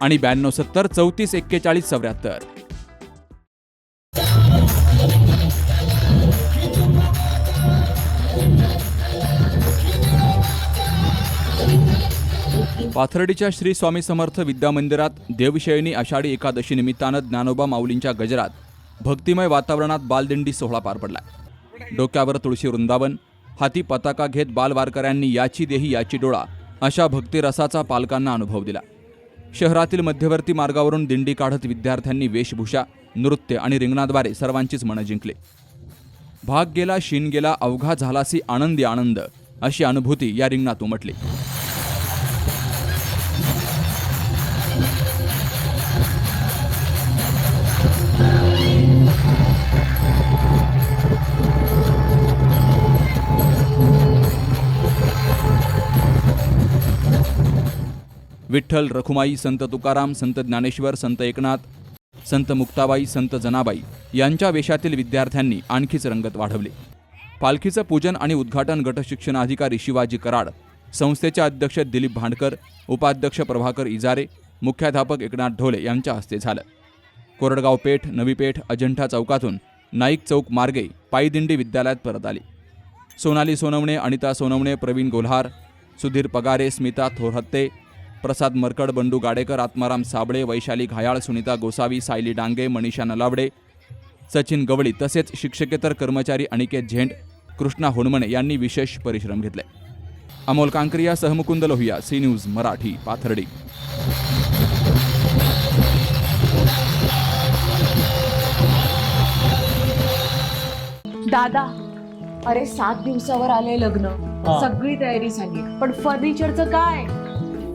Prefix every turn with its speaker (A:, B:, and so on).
A: आणि ब्याण्णव सत्तर चौतीस एक्केचाळीस चौऱ्याहत्तर. पाथर्डीच्या श्री स्वामी समर्थ विद्या मंदिरात देवशयनी आषाढी एकादशी निमित्तानं ज्ञानोबा माऊलींच्या गजरात भक्तिमय वातावरणात बालदिंडी सोहळा पार पडला. डोक्यावर तुळशी वृंदावन हाती पताका घेत बालवारकऱ्यांनी याची देही याची डोळा अशा भक्तिरसाचा पालकांना अनुभव दिला. शहरातील मध्यवर्ती मार्गावरून दिंडी काढत विद्यार्थ्यांनी वेशभूषा नृत्य आणि रिंगणाद्वारे सर्वांचीच मनं जिंकले. भाग गेला शीन गेला अवघा झालासी आनंदी आनंद अशी अनुभूती या रिंगणात उमटली. विठ्ठल रखुमाई संत तुकाराम संत ज्ञानेश्वर संत एकनाथ संत मुक्ताबाई संत जनाबाई यांच्या वेशातील विद्यार्थ्यांनी आणखीच रंगत वाढवली. पालखीचं पूजन आणि उद्घाटन गटशिक्षणाधिकारी शिवाजी कराड संस्थेचे अध्यक्ष दिलीप भांडकर उपाध्यक्ष प्रभाकर इजारे मुख्याध्यापक एकनाथ ढोले यांच्या हस्ते झालं. कोरडगाव पेठ नवी पेठ अजंठा चौकातून नाईक चौक मार्गे पायदिंडी विद्यालयात परत आली. सोनाली सोनवणे अनिता सोनवणे प्रवीण गोल्हार सुधीर पगारे स्मिता थोरहत्ते प्रसाद मरकड बंडू गाडेकर आत्माराम साबळे वैशाली घायाळ सुनीता गोसावी सायली डांगे मनीषा नलावडे सचिन गवळी तसेच शिक्षकेतर कर्मचारी अनिकेत झेंड कृष्णा हुणमणे यांनी विशेष परिश्रम घेतले. अमोल कांकरिया सहमुकुंद लोहिया सी न्यूज मराठी पाथर्डी.
B: दादा अरे सात दिवसावर आले लग्न. सगळी तयारी झाली पण फर्निचरचं काय?